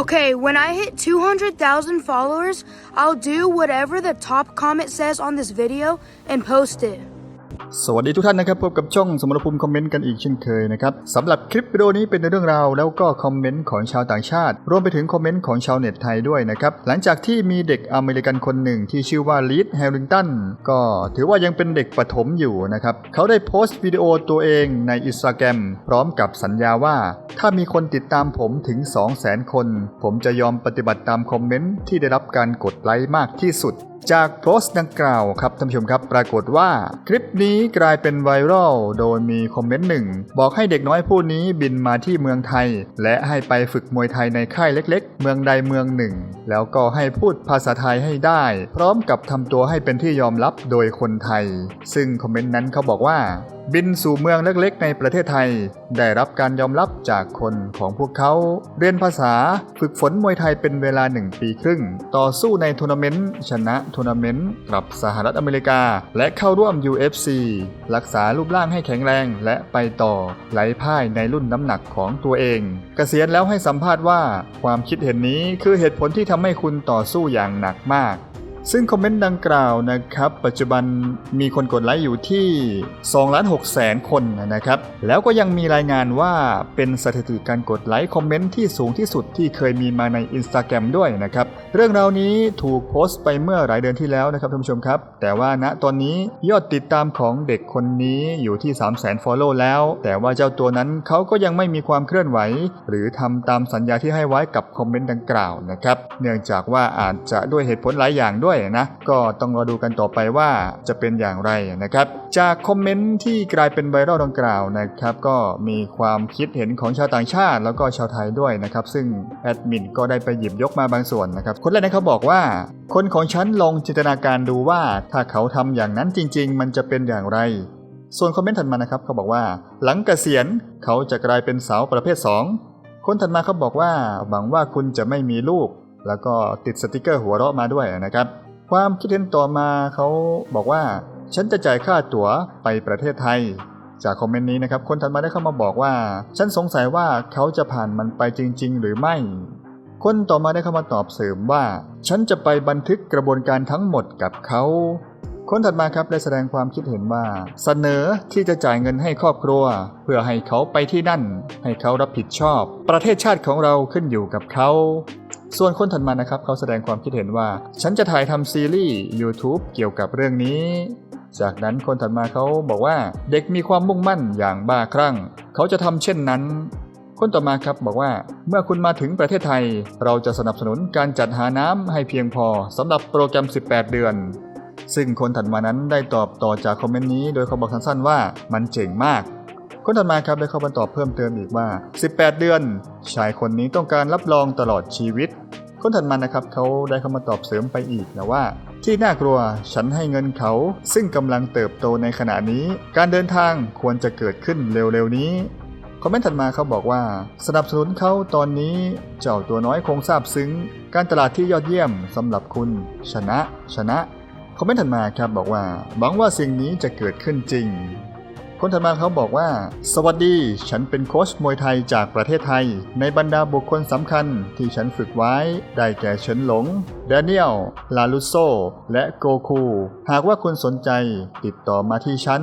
Okay, when I hit 200,000 followers, I'll do whatever the top comment says on this video and post it. สวัสดีทุกท่านนะครับพบกับช่องสมรภูมิคอมเมนต์กันอีกเช่นเคยนะครับสำหรับคลิปวิดีโอนี้เป็นในเรื่องราวแล้วก็คอมเมนต์ของชาวต่างชาติ รวมไปถึงคอมเมนต์ของชาวเน็ตไทยด้วยนะครับหลังจากที่มีเด็กอเมริกันคนหนึ่งที่ชื่อว่าลีดแฮริงตันก็ถือว่ายังเป็นเด็กประถมอยู่นะครับเขาได้โพสต์วิดีโอตัวเองในอินสตาแกรมพร้อมกับสัญญาว่า ถ้ามีคนติดตามผมถึง 200,000 คน ผมจะยอมปฏิบัติตามคอมเมนต์ที่ได้รับการกดไลค์มากที่สุด จากโพสต์ดังกล่าวครับท่านผู้ชมครับปรากฏว่า คลิปนี้กลายเป็นไวรัลโดยมีคอมเมนต์หนึ่งบอกให้เด็กน้อยผู้นี้บินมาที่เมืองไทย และให้ไปฝึกมวยไทยในค่ายเล็ก ๆ เมืองใดเมืองหนึ่ง แล้วก็ให้พูดภาษาไทยให้ได้ พร้อมกับทำตัวให้เป็นที่ยอมรับโดยคนไทย ซึ่งคอมเมนต์นั้นเขาบอกว่าบินสู่เมืองเล็กๆ ในประเทศไทย ได้รับการยอมรับจากคนของพวกเขา เรียนภาษาฝึกฝนมวยไทยเป็นเวลา1ปีครึ่ง ต่อสู้ในทัวร์นาเมนต์ ชนะทัวร์นาเมนต์กับสหรัฐอเมริกา และเข้าร่วม UFC รักษารูปร่างให้แข็งแรงและไปต่อไหลพ่ายในรุ่นน้ำหนักของตัวเองกเกษียณแล้วให้สัมภาษณ์ว่า ความคิดเห็นนี้คือเหตุผลที่ทำให้คุณต่อสู้อย่างหนักมาก ซึ่งคอมเมนต์ดังกล่าวนะครับ ปัจจุบันมีคนกดไลค์อยู่ที่2ล้าน6แสนคนนะครับ แล้วก็ยังมีรายงานว่าเป็นสถิติการกดไลค์คอมเมนต์ที่สูงที่สุดที่เคยมีมาใน Instagram ด้วยนะครับ เรื่องราวนี้ถูกโพสต์ไปเมื่อหลายเดือนที่แล้วนะครับท่านผู้ชมครับ แต่ว่าณตอนนี้ยอดติดตามของเด็กคนนี้อยู่ที่ 3 0 0 0 0 0 follow แล้ว แต่ว่าเจ้าตัวนั้นเขาก็ยังไม่มีความเคลื่อนไหว หรือทำตามสัญญาที่ให้ไว้กับคอมเมนต์ดังกล่าวนะครับ เนื่องจากว่าอาจจะด้วยเหตุผลหลายอย่างด้วยนะ ก็ต้องรอดูกันต่อไปว่าจะเป็นอย่างไรนะครับ จากคอมเมนต์ที่กลายเป็นไวรัลดังกล่าวนะครับ ก็มีความคิดเห็นของชาวต่างชาติ แล้วก็ชาวไทยด้วยนะครับ ซึ่งแอดมินก็ได้ไปหยิบยกมาบางส่วนนะครับ คนแรกนะเขาบอกว่า คนของฉันลองจินตนาการดูว่าถ้าเขาทำอย่างนั้นจริง ๆ มันจะเป็นอย่างไรส่วนคอมเมนต์ถัดมานะครับเขาบอกว่า หลังเกษียณเขาจะกลายเป็นสาวประเภท 2 คนถัดมาเขาบอกว่าหวังว่าคุณจะไม่มีลูก แล้วก็ติดสติกเกอร์หัวเราะมาด้วยนะครับ ความคิดเห็นต่อมาเขาบอกว่า ฉันจะจ่ายค่าตั๋วไปประเทศไทย จากคอมเมนต์นี้นะครับ คนถัดมาได้เข้ามาบอกว่า ฉันสงสัยว่าเขาจะผ่านมันไปจริง ๆ หรือไม่ คนต่อมาได้เข้ามาตอบเสริมว่า ฉันจะไปบันทึกกระบวนการทั้งหมดกับเขาคนถัดมาครับได้แสดงความคิดเห็นว่า เสนอที่จะจ่ายเงินให้ครอบครัว เพื่อให้เขาไปที่นั่น ให้เขารับผิดชอบ ประเทศชาติของเราขึ้นอยู่กับเขา ส่วนคนถัดมานะครับเขาแสดงความคิดเห็นว่า ฉันจะถ่ายทำซีรีส์ YouTube เกี่ยวกับเรื่องนี้ จากนั้นคนถัดมาเขาบอกว่าเด็กมีความมุ่งมั่นอย่างบ้าคลั่ง เขาจะทำเช่นนั้น คนต่อมาครับบอกว่าเมื่อคุณมาถึงประเทศไทย เราจะสนับสนุนการจัดหาน้ำให้เพียงพอสำหรับโปรแกรม 18 เดือน ซึ่งคนถัดมานั้นได้ตอบต่อจากคอมเมนต์นี้ โดยเขาบอกสั้นๆว่ามันเจ๋งมาก คนถัดมาครับได้เข้ามาตอบเพิ่มเติมอีกว่า 18 เดือน ชายคนนี้ต้องการรับรองตลอดชีวิต คนถัดมานะครับเขาได้เข้ามาตอบเสริมไปอีกนะว่า ที่น่ากลัวฉันให้เงินเขา ซึ่งกำลังเติบโตในขณะนี้ การเดินทางควรจะเกิดขึ้นเร็วๆนี้คอมเมนต์ถัดมาเขาบอกว่า สนับสนุนเขาตอนนี้เจ้าตัวน้อยคงซาบซึ้ง การตลาดที่ยอดเยี่ยมสำหรับคุณ ชนะ ชนะคอมเมนต์ถัดมาครับบอกว่าหวังว่าสิ่งนี้จะเกิดขึ้นจริง คนถัดมาเขาบอกว่า สวัสดี ฉันเป็นโค้ชมวยไทยจากประเทศไทย ในบรรดาบุคคลสำคัญที่ฉันฝึกไว้ ได้แก่เฉินหลง แดเนียล ลาลุโซ และโกคู หากว่าคุณสนใจติดต่อมาที่ฉัน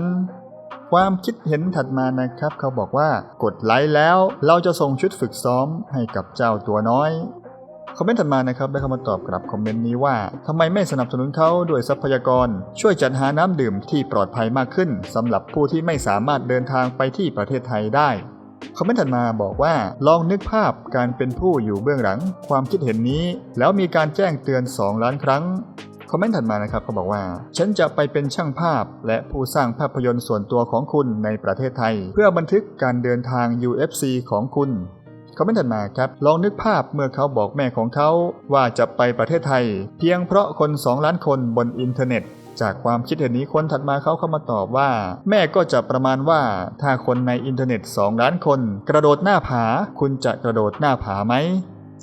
ความคิดเห็นถัดมานะครับ เขาบอกว่ากดไลค์แล้ว เราจะส่งชุดฝึกซ้อมให้กับเจ้าตัวน้อย คอมเมนต์ถัดมานะครับได้เข้ามาตอบกลับคอมเมนต์นี้ว่าทำไมไม่สนับสนุนเขาด้วยทรัพยากร ช่วยจัดหาน้ำดื่มที่ปลอดภัยมากขึ้นสำหรับผู้ที่ไม่สามารถเดินทางไปที่ประเทศไทยได้คอมเมนต์ถัดมาบอกว่า ลองนึกภาพการเป็นผู้อยู่เบื้องหลัง ความคิดเห็นนี้ แล้วมีการแจ้งเตือน 2 ล้านครั้งคอมเมนต์ถัดมานะครับเขาบอกว่า ฉันจะไปเป็นช่างภาพ และผู้สร้างภาพยนตร์ส่วนตัวของคุณในประเทศไทย เพื่อบันทึกการเดินทาง UFC ของคุณ คอมเมนต์ถัดมาครับ ลองนึกภาพเมื่อเขาบอกแม่ของเขาว่าจะไปประเทศไทย เพียงเพราะคน 2 ล้านคนบนอินเทอร์เน็ตจากความคิดเห็นนี้คนถัดมาเขาเข้ามาตอบว่า แม่ก็จะประมาณว่า ถ้าคนในอินเทอร์เน็ต 2 ล้านคน กระโดดหน้าผา คุณจะกระโดดหน้าผาไหม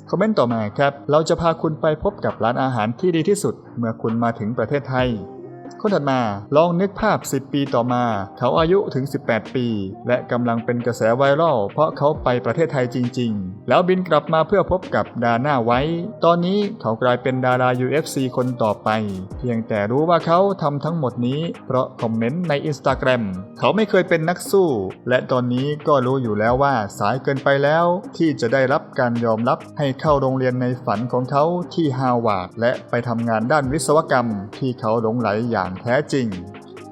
คอมเมนต์ต่อมาครับ เราจะพาคุณไปพบกับร้านอาหารที่ดีที่สุด เมื่อคุณมาถึงประเทศไทย คนถัดมาลองนึกภาพ 10 ปีต่อมา เขาอายุถึง 18 ปี และกำลังเป็นกระแสไวรัลเพราะเขาไปประเทศไทยจริง ๆ แล้วบินกลับมาเพื่อพบกับดาน่าไว้ ตอนนี้เขากลายเป็นดารา UFC คนต่อไป เพียงแต่รู้ว่าเขาทำทั้งหมดนี้ เพราะคอมเมนต์ใน Instagram เขาไม่เคยเป็นนักสู้ และตอนนี้ก็รู้อยู่แล้วว่าสายเกินไปแล้ว ที่จะได้รับการยอมรับให้เข้าโรงเรียนในฝันของเขาที่ฮาวาดและไปทำงานด้านวิศวกรรม ที่เขาหลงไหลอย่างแท้จริง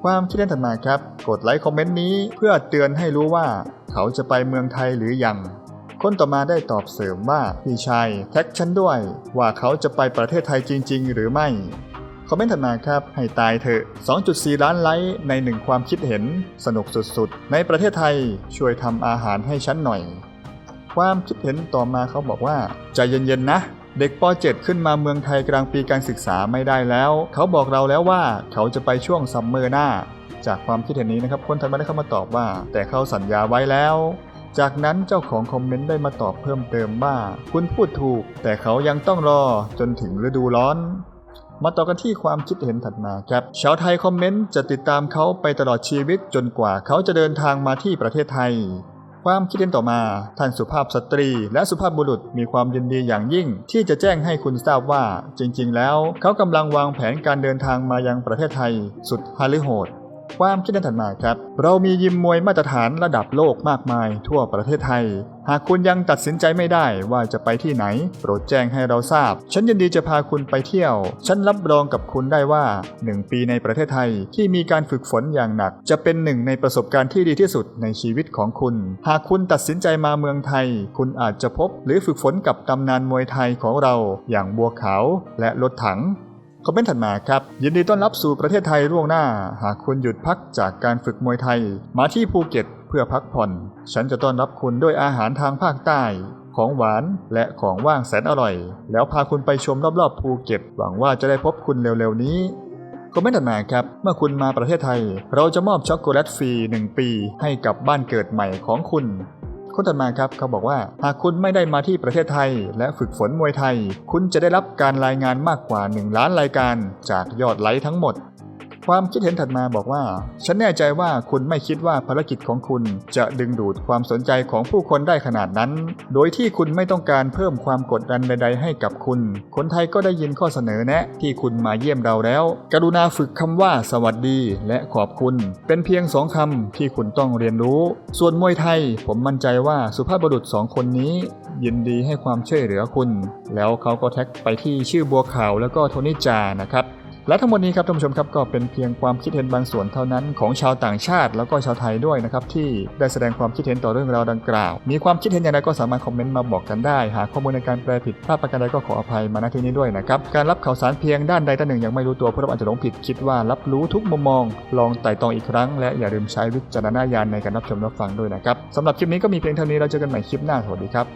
ความคิดเห็นถัดมาครับ กดไลค์คอมเมนต์นี้เพื่อเตือนให้รู้ว่าเขาจะไปเมืองไทยหรือยังคนต่อมาได้ตอบเสริมว่าพี่ชายแท็กฉันด้วย ว่าเขาจะไปประเทศไทยจริง ๆ หรือไม่ คอมเมนต์ถัดมาครับ ให้ตายเถอะ 2.4 ล้านไลค์ในหนึ่งความคิดเห็น สนุกสุดๆ ในประเทศไทยช่วยทำอาหารให้ฉันหน่อย ความคิดเห็นต่อมาเขาบอกว่า ใจเย็นๆนะ เด็กป .7 ขึ้นมาเมืองไทยกลางปีการศึกษาไม่ได้แล้ว เขาบอกเราแล้วว่าเขาจะไปช่วงซัมเมอร์หน้า จากความคิดเห็นนี้นะครับคนถัดมาได้เข้ามาตอบว่า แต่เขาสัญญาไว้แล้วจากนั้นเจ้าของคอมเมนต์ได้มาตอบเพิ่มเติมว่า คุณพูดถูก แต่เขายังต้องรอจนถึงฤดูร้อน มาต่อกันที่ความคิดเห็นถัดมาครับ ชาวไทยคอมเมนต์จะติดตามเขาไปตลอดชีวิตจนกว่าเขาจะเดินทางมาที่ประเทศไทย ความคิดเห็นต่อมา ท่านสุภาพสตรี และสุภาพบุรุษมีความยินดีอย่างยิ่ง ที่จะแจ้งให้คุณทราบว่า จริง ๆ แล้ว เขากำลังวางแผนการเดินทางมายังประเทศไทย สุดฮาลิโหด ความคิดเห็นถัดมาครับ เรามียิมมวยมาตรฐานระดับโลกมากมายทั่วประเทศไทย หากคุณยังตัดสินใจไม่ได้ว่าจะไปที่ไหน โปรดแจ้งให้เราทราบ ฉันยินดีจะพาคุณไปเที่ยว ฉันรับรองกับคุณได้ว่า 1 ปีในประเทศไทยที่มีการฝึกฝนอย่างหนัก จะเป็นหนึ่งในประสบการณ์ที่ดีที่สุดในชีวิตของคุณ หากคุณตัดสินใจมาเมืองไทย คุณอาจจะพบหรือฝึกฝนกับตำนานมวยไทยของเรา อย่างบัวขาวและรถถัง คอมเมนต์ถัดมาครับ ยินดีต้อนรับสู่ประเทศไทยล่วงหน้า หากคุณหยุดพักจากการฝึกมวยไทย มาที่ภูเก็ตเพื่อพักผ่อน ฉันจะต้อนรับคุณด้วยอาหารทางภาคใต้ ของหวานและของว่างแสนอร่อย แล้วพาคุณไปชมรอบๆภูเก็ต หวังว่าจะได้พบคุณเร็วๆนี้คอมเมนต์ถัดมาครับ เมื่อคุณมาประเทศไทย เราจะมอบช็อกโกแลตฟรี 1 ปี ให้กับบ้านเกิดใหม่ของคุณ คนต่อมาครับเขาบอกว่า หากคุณไม่ได้มาที่ประเทศไทย และฝึกฝนมวยไทย คุณจะได้รับการรายงานมากกว่า 1 ล้านรายการ จากยอดไลค์ทั้งหมด ความคิดเห็นถัดมาบอกว่า ฉันแน่ใจว่าคุณไม่คิดว่าภารกิจของคุณจะดึงดูดความสนใจของผู้คนได้ขนาดนั้น โดยที่คุณไม่ต้องการเพิ่มความกดดันใด ๆ ให้กับคุณ คนไทยก็ได้ยินข้อเสนอแนะที่คุณมาเยี่ยมเราแล้ว กรุณาฝึกคำว่าสวัสดี และขอบคุณ เป็นเพียงสองคำที่คุณต้องเรียนรู้ ส่วนมวยไทย ผมมั่นใจว่าสุภาพบุรุษสองคนนี้ ยินดีให้ความช่วยเหลือคุณ แล้วเขาก็แท็กไปที่ชื่อบัวขาวแล้วก็โทนิจานะครับ และทั้งหมดนี้ครับท่านผู้ชมครับก็เป็นเพียงความคิดเห็นบางส่วนเท่านั้นของชาวต่างชาติ แล้วก็ชาวไทยด้วยนะครับที่ได้แสดงความคิดเห็นต่อเรื่องราวดังกล่าว มีความคิดเห็นอย่างไรก็สามารถคอมเมนต์มาบอกกันได้ หากข้อมูลในการแปลผิดพลาดประการใดก็ขออภัยมาณที่นี้ด้วยนะครับการรับข่าวสารเพียงด้านใดด้านหนึ่งยังไม่รู้ตัวผู้รับอาจจะหลงผิดคิดว่ารับรู้ทุกมุมมอง ลองไต่ตองอีกครั้ง และอย่าลืมใช้วิจารณญาณในการรับชมรับฟังด้วยนะครับสำหรับคลิปนี้ก็มีเพียงเท่านี้เราเจอกันใหม่คลิปหน้าสวัสดีครับ